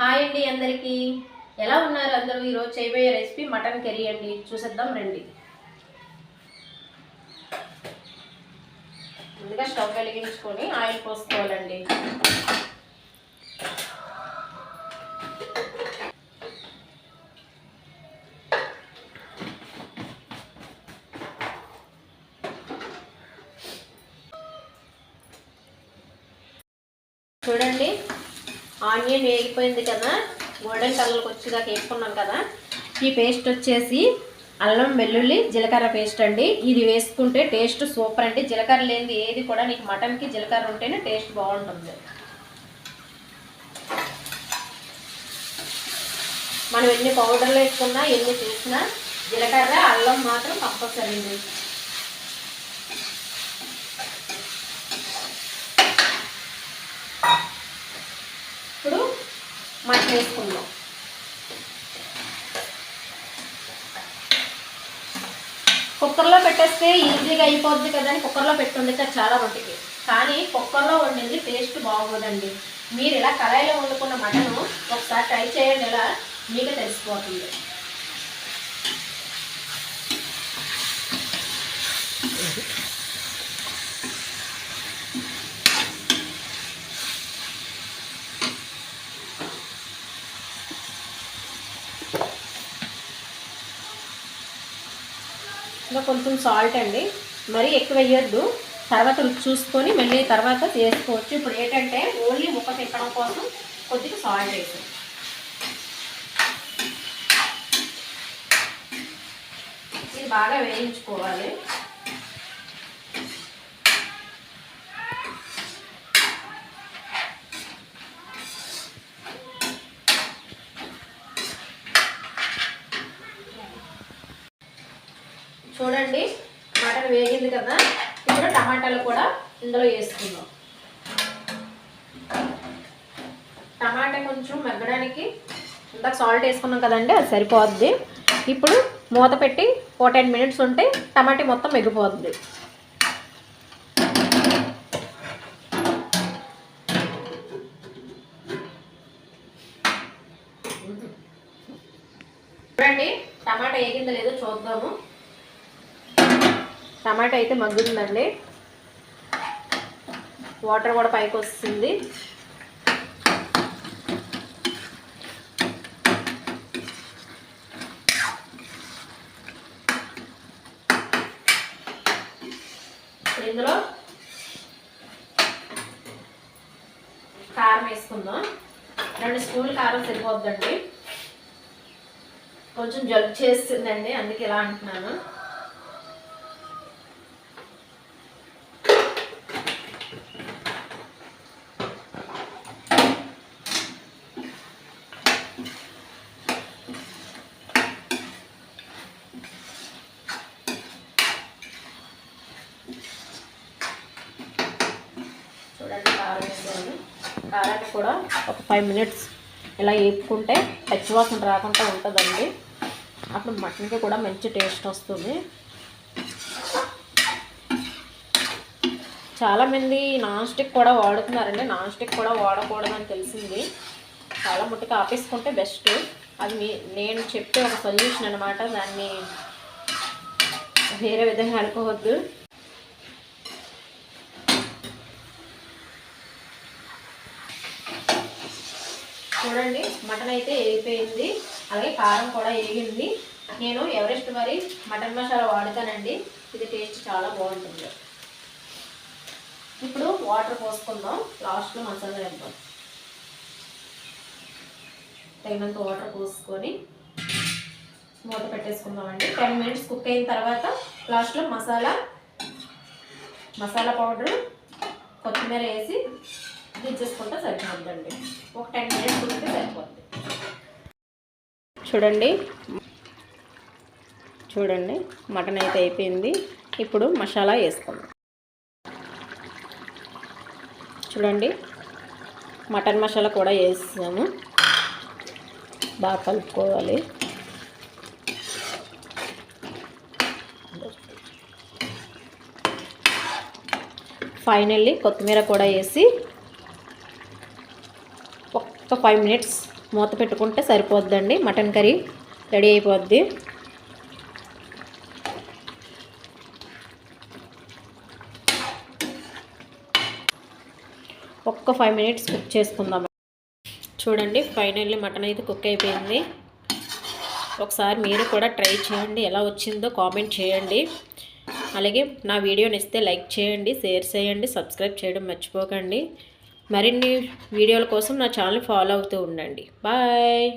Hi అండి అందరికీ. ఎలా ఉన్నారు అందరూ? ఈరోజు చేయబోయే రెసిపీ మటన్ కర్రీ అండి. చూసేద్దాం రండి. ముందుగా స్టవ్ వెలిగించుకొని ఆయిల్ పోసుకోవాలండి. చూడండి. ఆనియన్ వేగిపోయింది కదా గోల్డెన్ కలర్కి వచ్చేదాకా వేసుకున్నాం కదా. ఈ పేస్ట్ వచ్చేసి అల్లం వెల్లుల్లి జీలకర్ర పేస్ట్ అండి. ఇది వేసుకుంటే టేస్ట్ సూపర్ అండి. జీలకర్ర లేనిది ఏది కూడా నీకు మటన్కి జీలకర్ర ఉంటేనే టేస్ట్ బాగుంటుంది. మనం ఎన్ని పౌడర్లు వేసుకున్నా ఎన్ని చేసినా జీలకర్ర అల్లం మాత్రం కంపల్సరీ అండి ఇప్పుడు మటన్ వేసుకుందాం కుక్కర్లో పెట్టేస్తే ఈజీగా అయిపోద్ది కదా అని కుక్కర్లో పెట్టుంది కదా చాలా మటుకి. కానీ కుక్కర్లో వండింది టేస్ట్ బాగోదండి. మీరు ఇలా కళాయిలో వండుకున్న మటను ఒకసారి ట్రై చేయండి ఇలా మీకు తెలిసిపోతుంది. ఇంకా కొంచెం సాల్ట్ అండి. మరీ ఎక్కువ వేయొద్దు. తర్వాత రుచి చూసుకొని మళ్ళీ తర్వాత చేసుకోవచ్చు. ఇప్పుడు ఏంటంటే ఓన్లీ ముక్క తిప్పడం కోసం కొద్దిగా సాల్ట్ వేసాం ఇది బాగా వేయించుకోవాలి. చూడండి మటన్ వేగింది కదా? ఇప్పుడు టమాటాలు కూడా ఇందులో వేసుకుందాం. టమాటా కొంచెం మెగ్గడానికి ఇందాక సాల్ట్ వేసుకున్నాం కదండి అది సరిపోద్ది. ఇప్పుడు మూత పెట్టి ఓ టెన్ మినిట్స్ ఉంటే టమాటా మొత్తం మెగ్గిపోద్ది. చూడండి టమాటా ఏగిందో లేదో చూద్దాము. టమాటా అయితే మగ్గుతుందండి. వాటర్ కూడా పైకి వస్తుంది. ఇందులో కారం వేసుకుందాం. రెండు స్పూన్లు కారం సరిపోద్దండి. కొంచెం జలుబు చేస్తుందండి అందుకే ఇలా అంటున్నాను చూడండి కారం వేసాను కారాన్ని కూడా ఒక ఫైవ్ మినిట్స్ ఇలా వేపుకుంటే పచ్చివాసన రాకుండా ఉంటుందండి. అప్పుడు మటన్కి కూడా మంచి టేస్ట్ వస్తుంది. చాలామంది నాన్ స్టిక్ కూడా వాడుతున్నారండి. నాన్ స్టిక్ కూడా వాడకూడదని తెలిసింది. చాలా మట్టుకు ఆపేసుకుంటే బెస్ట్ అది మీ నేను చెప్పే ఒక సొల్యూషన్ అనమాట దాన్ని వేరే విధంగా అనుకోవద్దు. చూడండి మటన్ అయితే వేగిపోయింది అలాగే కారం కూడా వేగింది నేను ఎవరెస్ట్ మరి మటన్ మసాలా వాడతానండి. ఇది టేస్ట్ చాలా బాగుంటుంది. ఇప్పుడు వాటర్ పోసుకుందాం. లాస్ట్లో మసాలా వేద్దాం. తగినంత వాటర్ పోసుకొని మూత పెట్టేసుకుందామండి. టెన్ మినిట్స్ కుక్ అయిన తర్వాత లాస్ట్లో మసాలా మసాలా పౌడర్ కొత్తిమీర వేసి దించేసుకుంటే సరిపోతుందండి. ఒక టెన్ మినిట్స్ ఉంటే చూడండి. చూడండి మటన్ అయితే అయిపోయింది. ఇప్పుడు మసాలా వేసుకుందాం. చూడండి మటన్ మసాలా కూడా వేసాము. బాగా కలుపుకోవాలి. ఫైనల్లీ కొత్తిమీర కూడా వేసి ఒక్క ఫైవ్ మినిట్స్ మూత పెట్టుకుంటే సరిపోద్దండి. మటన్ కర్రీ రెడీ అయిపోద్ది. ఒక్క ఫైవ్ మినిట్స్ కుక్ చేసుకుందాం. చూడండి ఫైనల్లీ మటన్ అయితే కుక్ అయిపోయింది. ఒకసారి మీరు కూడా ట్రై చేయండి ఎలా వచ్చిందో కామెంట్ చేయండి. అలాగే నా వీడియోని ఇస్తే లైక్ చేయండి షేర్ చేయండి సబ్స్క్రైబ్ చేయడం మర్చిపోకండి. మరిన్ని వీడియోల కోసం నా ఛానల్ ఫాలో అవుతూ ఉండండి. బాయ్.